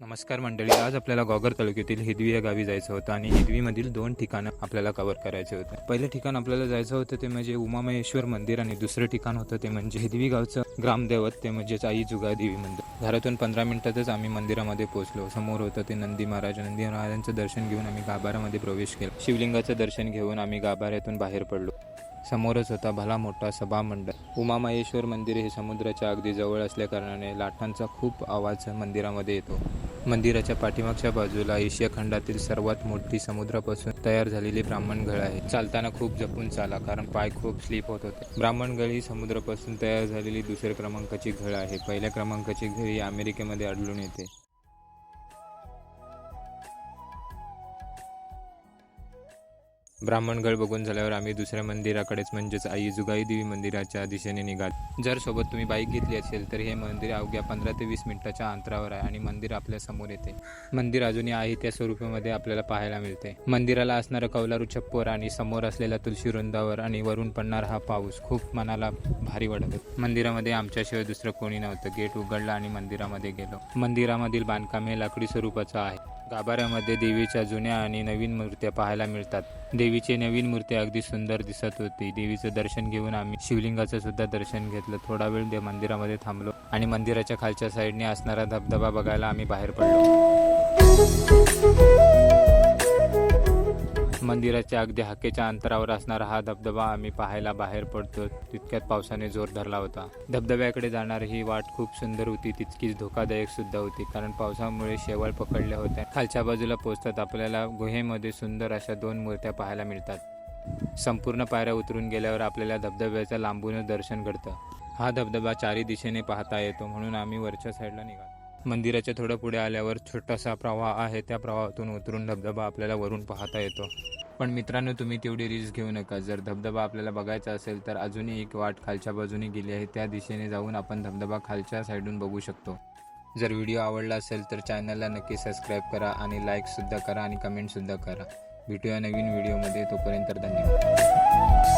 नमस्कार मंडळी आज आपल्याला गॉगर तालुक्यातील हिदवी या गावी जायचं होतं आणि हिदवीमधील दोन ठिकाणं आपल्याला कव्हर करायचे होते. पहिलं ठिकाण आपल्याला जायचं होतं ते म्हणजे उमामहेश्वर मंदिर आणि दुसरं ठिकाण होतं ते म्हणजे हिदवी गावचं ग्रामदैवत ते म्हणजेच आई जुगा देवी मंदिर. घरातून पंधरा मिनिटातच आम्ही मंदिरामध्ये पोहोचलो. समोर होतं ते नंदी महाराज. नंदी महाराजांचं दर्शन घेऊन आम्ही गाभाऱ्यामध्ये प्रवेश केला. शिवलिंगाचं दर्शन घेऊन आम्ही गाभाऱ्यातून बाहेर पडलो. समोरच होता भला मोठा सभामंडप उमामहेश्वर मंदिर हे समुद्राच्या अगदी जवळ असल्याकारणाने लाटांचा खूप आवाज मंदिरामध्ये येतो. मंदिराच्या पाठीमागच्या बाजूला एशिया खंडातील सर्वात मोठी समुद्रापासून तयार झालेली ब्राह्मणगळ आहे. चालताना खूप जपून चाला कारण पाय खूप स्लिप होत होते. ब्राह्मणगळ ही समुद्रापासून तयार झालेली दुसऱ्या क्रमांकाची घळ आहे. पहिल्या क्रमांकाची घळ ही अमेरिकेमध्ये आढळून येते. ब्राह्मणगड बघून झाल्यावर आम्ही दुसऱ्या मंदिराकडेच म्हणजेच आई जुगाई देवी मंदिराच्या दिशेने निघाल. जर सोबत तुम्ही बाईक घेतली असेल तर हे मंदिर अवघ्या पंधरा ते वीस मिनिटाच्या अंतरावर आहे आणि मंदिर आपल्यासमोर येते. मंदिर अजूनही आहे त्या स्वरूपामध्ये आपल्याला पाहायला मिळते. मंदिराला असणारं कौलारू छप्पर आणि समोर असलेल्या तुळशी वृंदावर आणि वरून पडणारा हा पाऊस खूप मनाला भारी वाटत. मंदिरामध्ये आमच्याशिवाय दुसरं कोणी नव्हतं. गेट उघडलं आणि मंदिरामध्ये गेलो. मंदिरामधील बांधकाम हे लाकडी स्वरूपाचं आहे. गाभाऱ्यामध्ये देवीच्या जुन्या आणि नवीन मूर्त्या पाहायला मिळतात. देवीची नवीन मूर्ती अगदी सुंदर दिसत होती. देवीचं दर्शन घेऊन आम्ही शिवलिंगाचं सुद्धा दर्शन घेतलं. थोडा वेळ त्या मंदिरामध्ये थांबलो आणि मंदिराच्या खालच्या साईडने असणारा धबधबा बघायला आम्ही बाहेर पडलो. मंदिराच्या अगदी हाकेच्या अंतरावर असणारा हा धबधबा आम्ही पाहायला बाहेर पडतो. तितक्यात पावसाने जोर धरला होता. धबधब्याकडे जाणारी ही वाट खूप सुंदर होती तितकीच धोकादायक सुद्धा होती कारण पावसामुळे शेवाळ पकडल्या होत्या. खालच्या बाजूला पोहोचतात आपल्याला गुहेमध्ये सुंदर अशा दोन मूर्त्या पाहायला मिळतात. संपूर्ण पायऱ्या उतरून गेल्यावर आपल्याला धबधब्याचं लांबूनच दर्शन घडतं. हा धबधबा चारी दिशेने पाहता येतो म्हणून आम्ही वरच्या साईडला निघालो. मंदिराच्या थोडं पुढे आल्यावर छोटासा प्रवाह आहे त्या प्रवाहातून उतरून धबधबा आपल्याला वरून पाहता येतो. पण मित्रांनो तुम्ही तेवढी रिस्क घेऊ नका. जर धबधबा आपल्याला बघायचा असेल तर अजूनही एक वाट खालच्या बाजूने गेली आहे. त्या दिशेने जाऊन आपण धबधबा खालच्या साईडून बघू शकतो. जर व्हिडिओ आवडला असेल तर चॅनलला नक्की सबस्क्राईब करा आणि लाईकसुद्धा करा आणि कमेंटसुद्धा करा. भेटूया नवीन व्हिडिओमध्ये तोपर्यंत धन्यवाद.